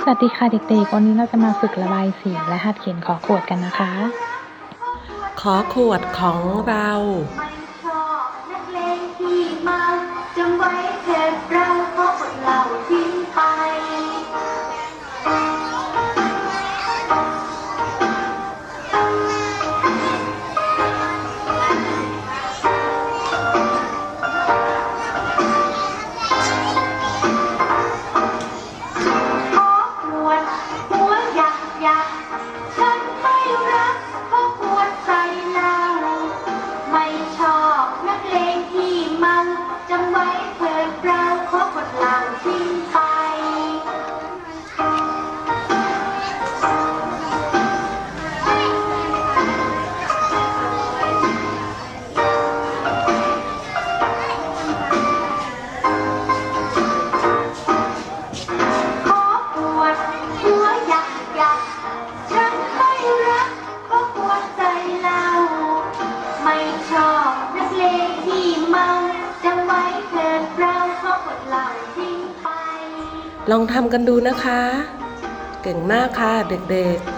สวัสดีค่ะเด็กๆ วันนี้เราจะมาฝึกระบายสีและหัดเขียนขอขวดกันนะคะ ขอขวดของเรา ชอบนักเลง ลองทำกันดูนะคะ เก่งมากค่ะเด็กๆ